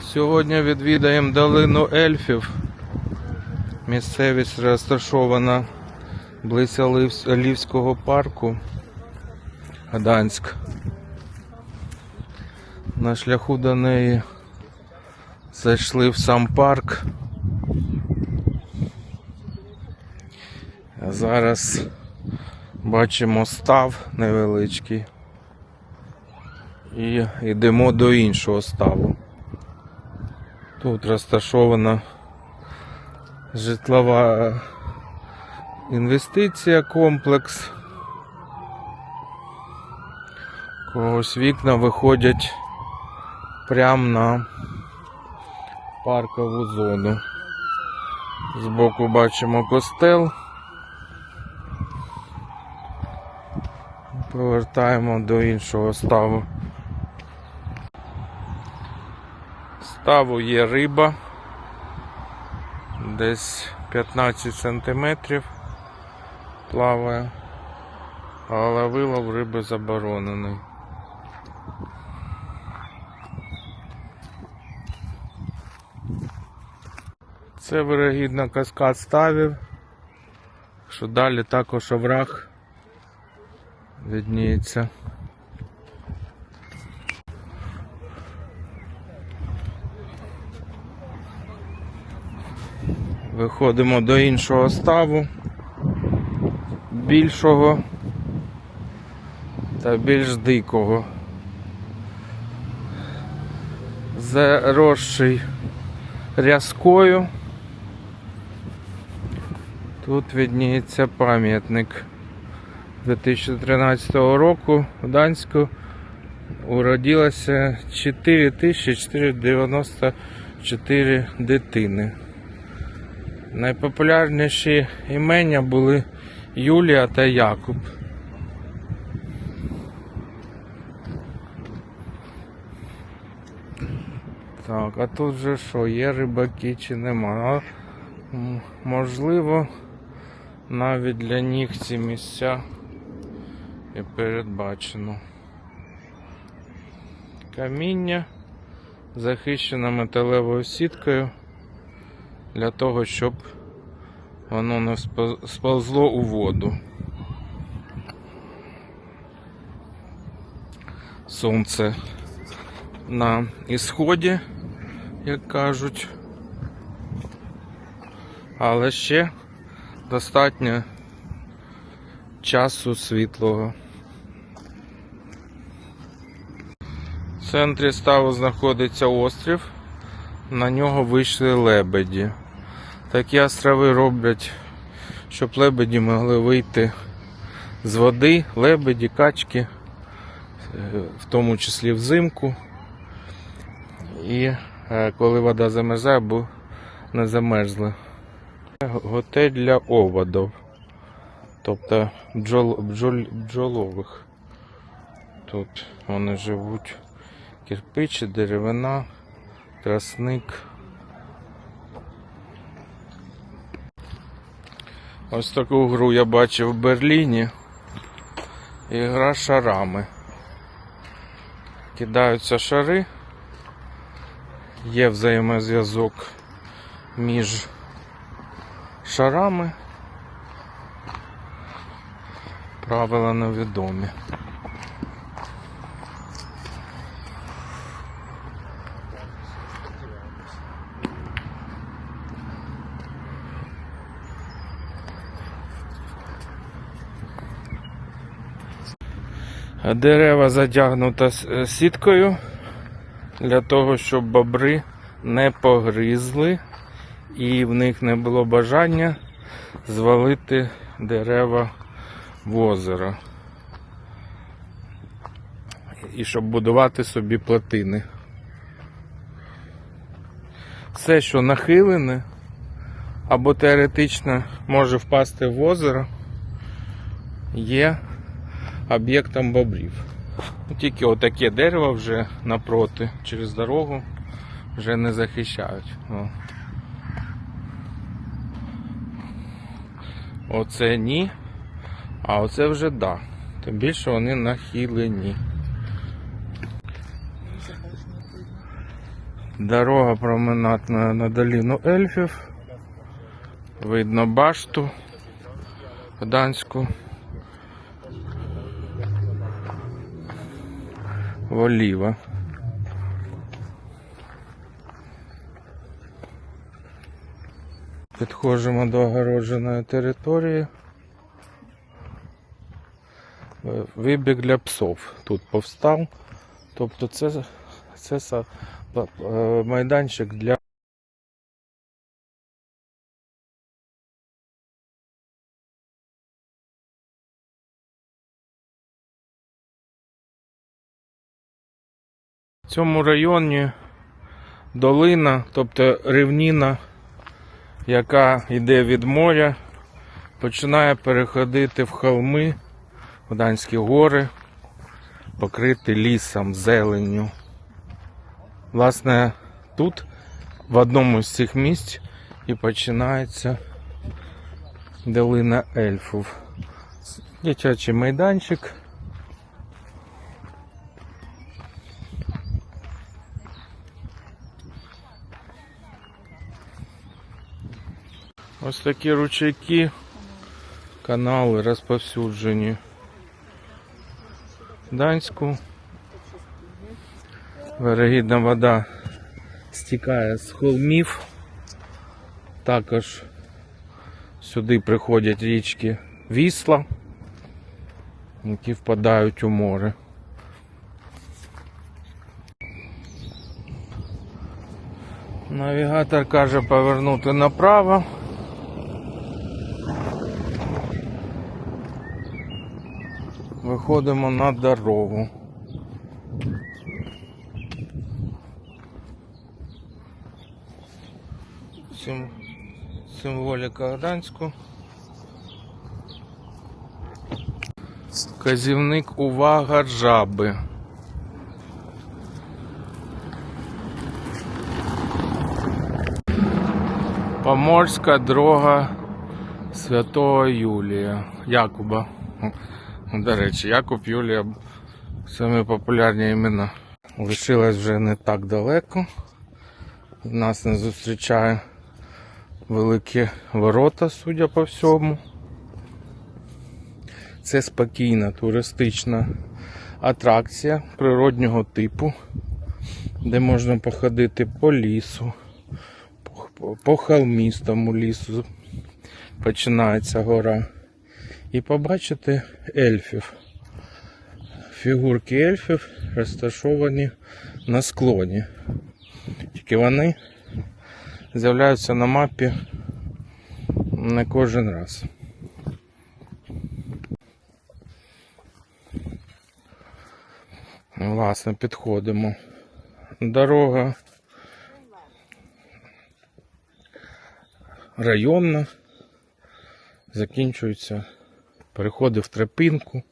Сьогодні відвідаємо долину ельфів. Місцевість розташована близько Львівського парку Гданськ. На шляху до неї зайшли в сам парк. Зараз бачимо став невеличкий. І йдемо до іншого ставу. Тут розташована житлова інвестиція, комплекс. Когось вікна виходять прямо на паркову зону. Збоку бачимо костел. Повертаємо до іншого ставу. Ставу є риба. Десь 15 сантиметрів плаває, але вилов риби заборонений. Це вирогідно каскад ставів, що далі також овраг видніється. Виходимо до іншого ставу, більшого та більш дикого. Заросший рязкою. Тут видніється пам'ятник 2013 року в Данську уродилося 4494 дитини. Найпопулярніші імення були Юлія та Якуб. Так, а тут же що, є рибаки чи нема? А, можливо, навіть для них ці місця і передбачено. Каміння захищено металевою сіткою для того, щоб воно не спо- сповзло у воду. Сонце на ісході, як кажуть. Але ще достатньо часу світлого. В центрі ставу знаходиться острів, на нього вийшли лебеді. Такі острови роблять, щоб лебеді могли вийти з води, лебеді, качки, е, в тому числі взимку. І е, коли вода замерзає, або не замерзла. Готель для оводів, тобто бджол, бджол, бджолових. Тут вони живуть кирпичі, деревина, трасник. Ось таку гру я бачив в Берліні. Ігра шарами. Кидаються шари. Є взаємозв'язок між шарами. Правила невідомі. Дерева затягнута е, сіткою для того, щоб бобри не погризли і в них не було бажання звалити дерева в озеро. І щоб будувати собі плотини. Все, що нахилене або теоретично може впасти в озеро, є об'єктом бобрів. Тільки отаке дерево вже напроти через дорогу вже не захищають. Оце ні, а оце вже да. Тим більше вони нахилені. Дорога променад на, долину ельфів. Видно башту Гданську. Воліва. Підходимо до огородженої території. Е, Вибіг для псов тут повстав. Тобто це, це е, майданчик для В цьому районі долина, тобто рівніна, яка йде від моря, починає переходити в холми, в Данські гори, покриті лісом, зеленню. Власне, тут, в одному з цих місць, і починається долина ельфів. Дитячий майданчик. Ось такі ручейки, канали розповсюджені. Данську. Вирогідна вода стікає з холмів. Також сюди приходять річки Вісла, які впадають у море. Навігатор каже повернути направо. Виходимо на дорогу. Сим... Символіка Гданську. Казівник увага жаби. Поморська дорога Святого Юлія. Якуба. До речі, Якуб Юлія самі популярні імена. Лишилось вже не так далеко. Нас не зустрічає великі ворота, судя по всьому. Це спокійна туристична атракція природнього типу, де можна походити по лісу, по, по холмістому лісу. Починається гора. І побачити ельфів. Фігурки ельфів розташовані на склоні. Тільки вони з'являються на мапі не кожен раз. Власне, підходимо. Дорога районна, закінчується, переходить в тропинку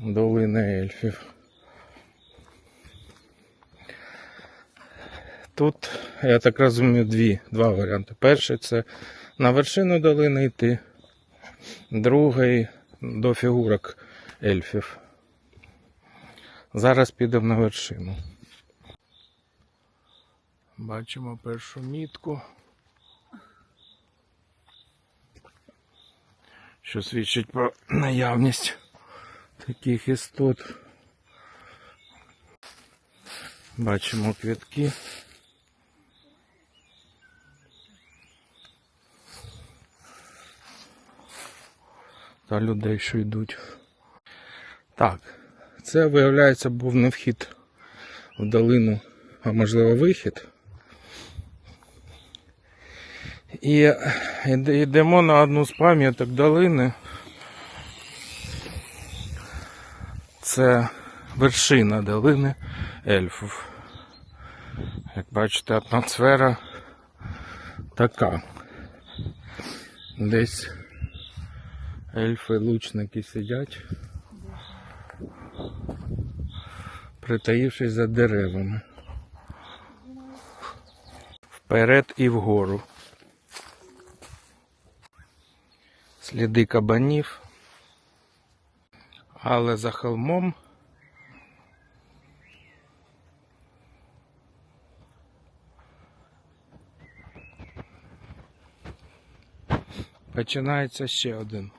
долини ельфів. Тут, я так розумію, дві, два варіанти. Перший це на вершину долини йти, другий до фігурок ельфів. Зараз підемо на вершину. Бачимо першу мітку, що свідчить про наявність таких істот. Бачимо квітки. Та людей, що йдуть. Так, це виявляється був не вхід в долину, а можливо вихід. І йдемо на одну з пам'яток долини. Це вершина долини ельфів. Як бачите, атмосфера така. Десь ельфи-лучники сидять, притаївшись за деревами. Вперед і вгору. сліди кабанів, але за холмом починається ще один.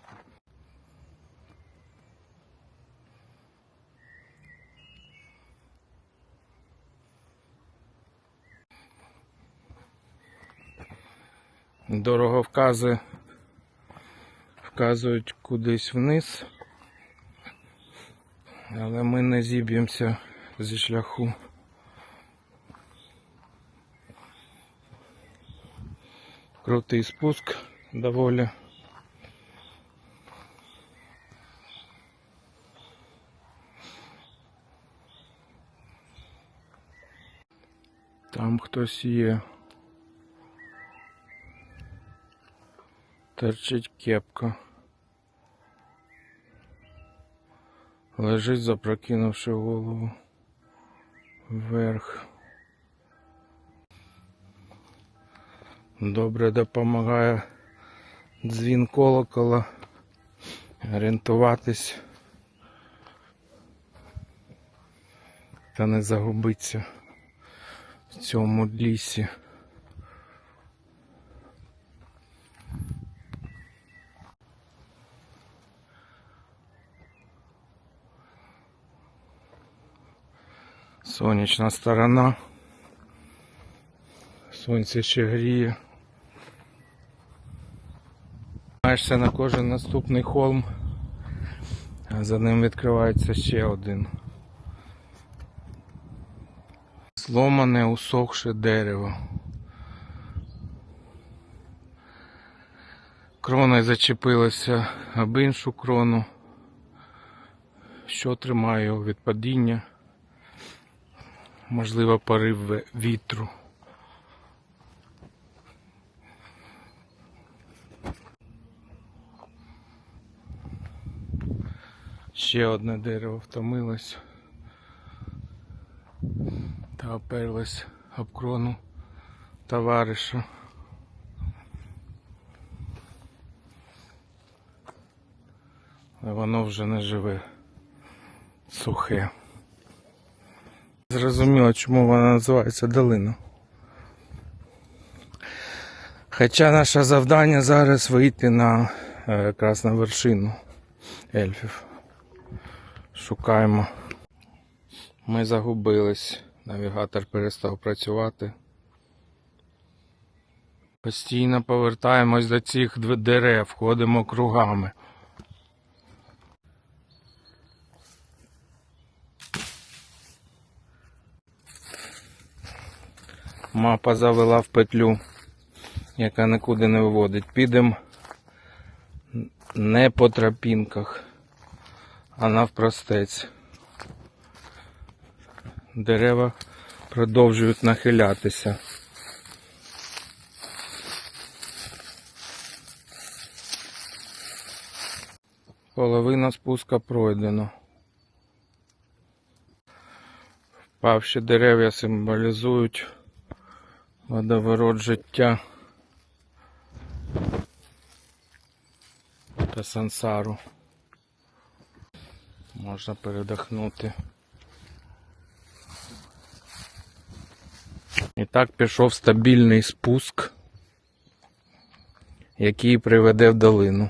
Дороговкази вказують кудись вниз, але ми не зіб'ємося зі шляху. Крутий спуск доволі. Там хтось є. Торчить кепка. Лежить, запрокинувши голову вверх. Добре допомагає дзвін колокола орієнтуватись та не загубитися в цьому лісі. Сонячна сторона. Сонце ще гріє. Маєшся на кожен наступний холм, а за ним відкривається ще один. Зломане, усохше дерево. Крона зачепилася об іншу крону, що тримає його від падіння, можливо, порив вітру. Ще одне дерево втомилось та оперлось об крону товариша. А воно вже не живе сухе. Зрозуміло, чому вона називається долина. Хоча наше завдання зараз вийти на е, якраз на вершину ельфів. Шукаємо. Ми загубились. Навігатор перестав працювати. Постійно повертаємось до цих дерев, ходимо кругами. Мапа завела в петлю, яка нікуди не виводить. Підемо не по тропінках а навпростець. Дерева продовжують нахилятися. Половина спуска пройдено. Впавші дерев'я символізують водоворот життя та сансару. Можна передихнути. І так пішов стабільний спуск, який приведе в долину.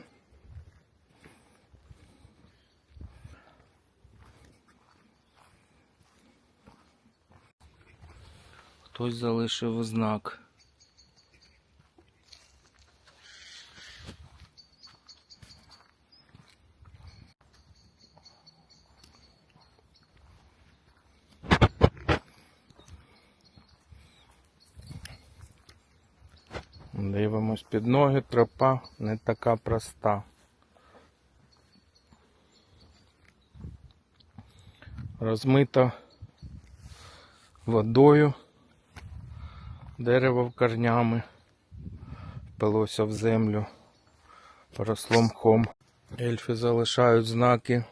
Хтось залишив знак. Дивимось під ноги, тропа не така проста. Розмита водою, дерево корнями, впилося в землю, поросло мхом. Ельфи залишають знаки.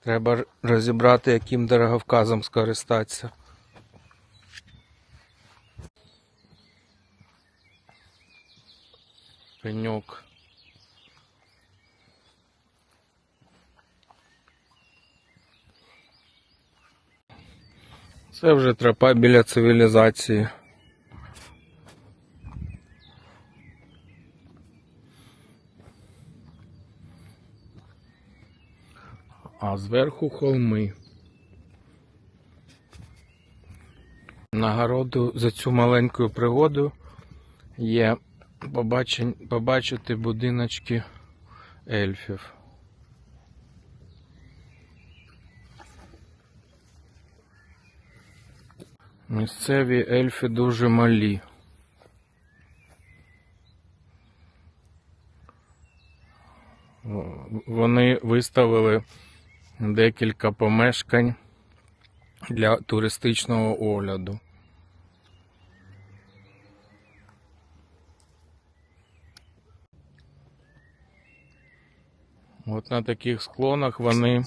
Треба розібрати, яким дороговказом скористатися. Пеньок. Це вже тропа біля цивілізації. А зверху холми. Нагороду за цю маленьку пригоду є побачити будиночки ельфів. Місцеві ельфи дуже малі. Вони виставили декілька помешкань для туристичного огляду. От на таких склонах вони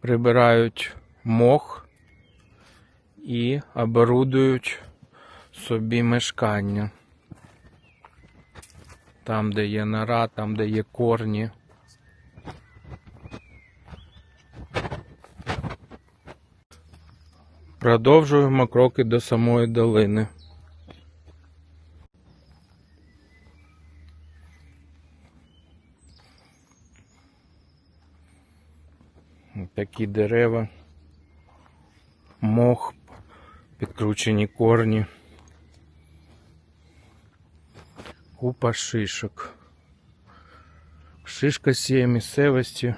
прибирають мох і оборудують собі мешкання. Там, де є нора, там, де є корні. Продовжуємо кроки до самої долини. Такі дерева, мох, підкручені корні, купа шишок. Шишка з цієї місцевості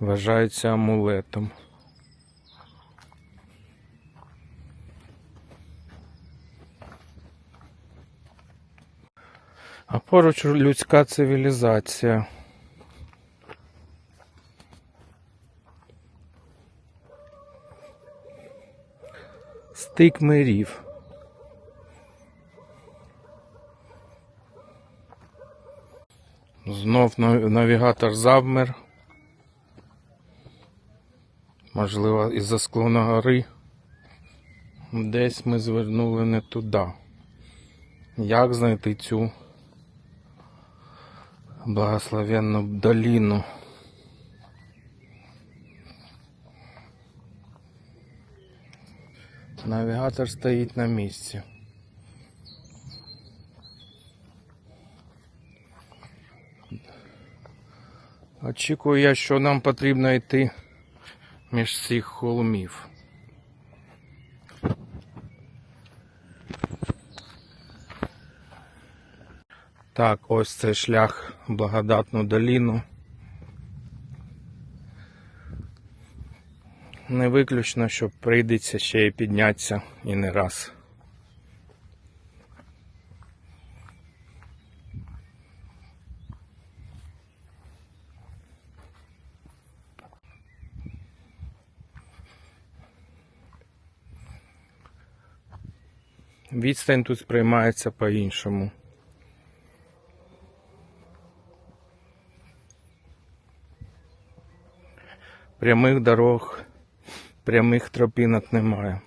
вважається амулетом. А поруч людська цивілізація. Стик мирів. Знов навігатор завмер. Можливо, із-за склону гори. Десь ми звернули не туди. Як знайти цю благословенну долину? Навігатор стоїть на місці. Очікую я, що нам потрібно йти між цих холмів. Так, ось це шлях в благодатну доліну. Не виключно, що прийдеться ще й піднятися і не раз. Відстань тут сприймається по-іншому. Прямих дорог, прямих тропінок немає.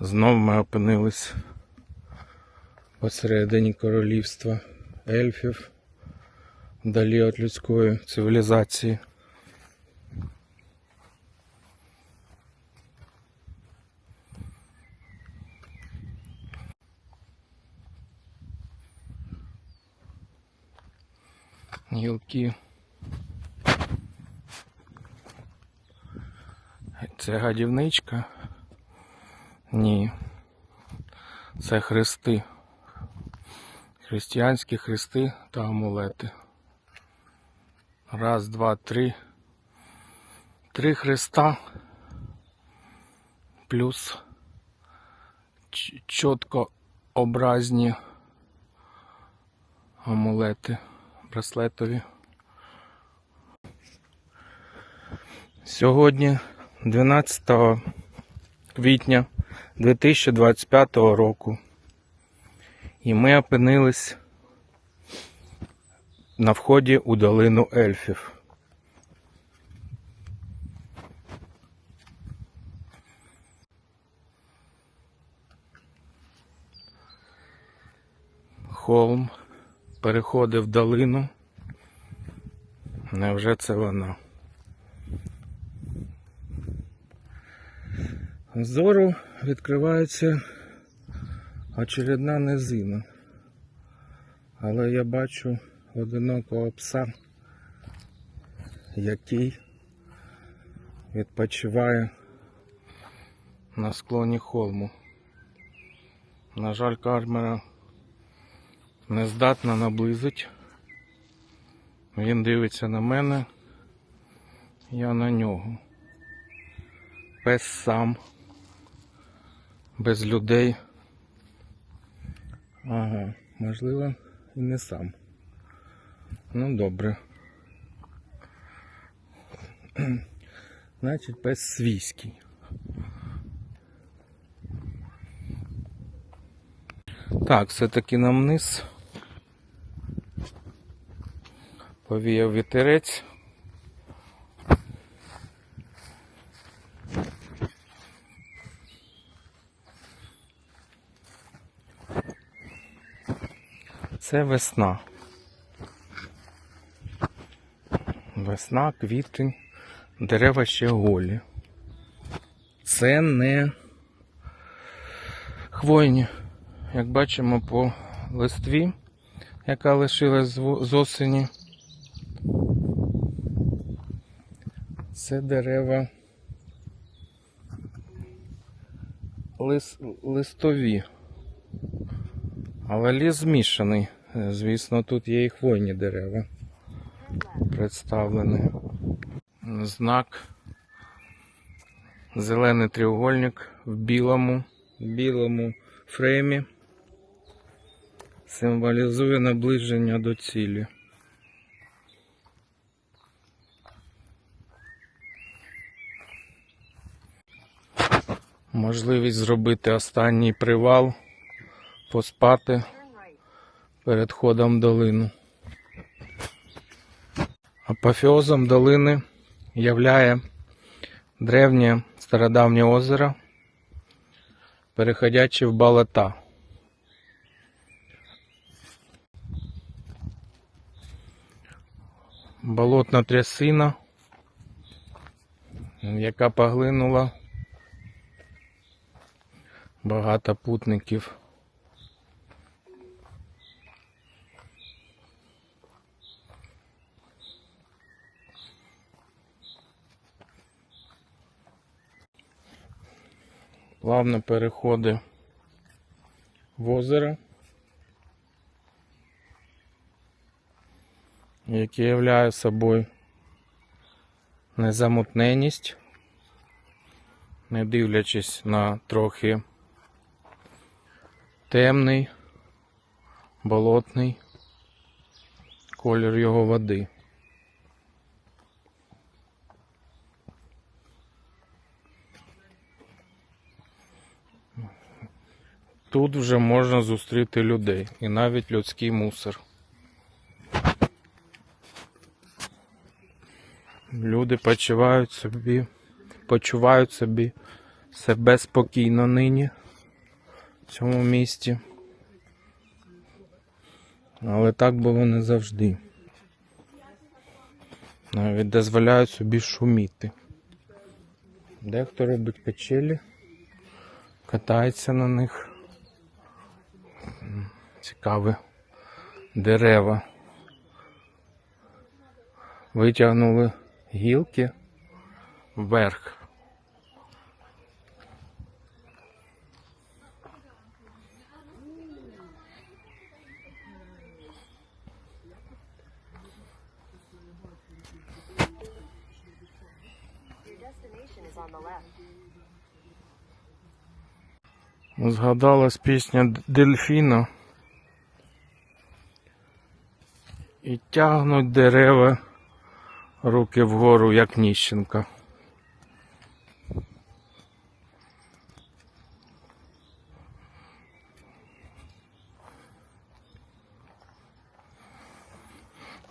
Знов ми опинились посередині королівства ельфів, вдалі від людської цивілізації. Гілки. Це гадівничка? Ні. Це хрести. Християнські хрести та амулети. Раз, два, три. Три хреста. Плюс ч- чітко образні амулети браслетові. Сьогодні, 12 квітня 2025 року, і ми опинились на вході у долину ельфів. Холм переходив долину. Невже це вона? Зору відкривається очередна низина. Але я бачу одинокого пса, який відпочиває на склоні холму. На жаль, камера не здатна наблизить. Він дивиться на мене, я на нього. Пес сам, без людей. Ага, можливо, і не сам. Ну добре. Значить, пес свійський. Так, все-таки нам вниз. Повіяв вітерець. Це весна. Весна, квітень, дерева ще голі. Це не хвойні. Як бачимо по листві, яка лишилась з осені. Це дерева лис, листові. Але ліс змішаний. Звісно, тут є і хвойні дерева представлені. Знак. Зелений треугольник в білому, білому фреймі символізує наближення до цілі. Можливість зробити останній привал, поспати перед ходом в долину. Апофеозом долини являє древнє стародавнє озеро, переходяче в болота. Болотна трясина, яка поглинула багато путників. Плавно переходи в озеро, яке являє собою незамутненість, не дивлячись на трохи темний, болотний колір його води. Тут вже можна зустріти людей і навіть людський мусор. Люди почувають собі, почувають собі себе спокійно нині в цьому місті. Але так було не завжди. Навіть дозволяють собі шуміти. Дехто робить качелі, катається на них. М, Цікаві дерева. Витягнули гілки вверх. Згадалась пісня Дельфіна. І тягнуть дерева руки вгору, як ніщенка.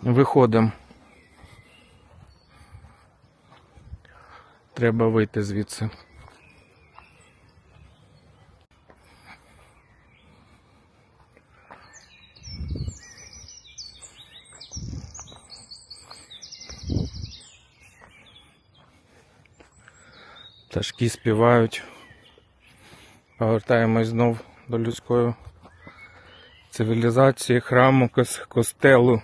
Виходимо. Треба вийти звідси. Пташки співають. Повертаємось знов до людської цивілізації храму кос- костелу.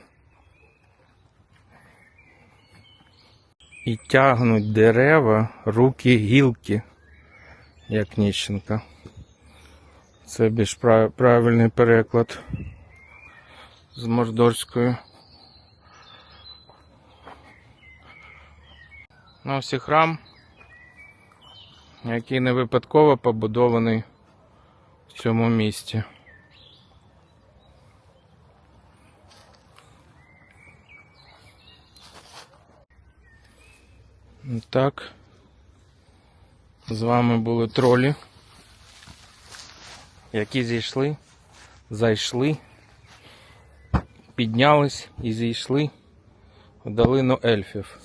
І тягнуть дерева, руки гілки, як Ніщенка. Це більш правильний переклад з мордорською. Ну, ось і храм, який не випадково побудований в цьому місті. Так. З вами були тролі, які зійшли, зайшли, піднялись і зійшли в долину ельфів.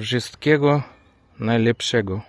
Wszystkiego najlepszego.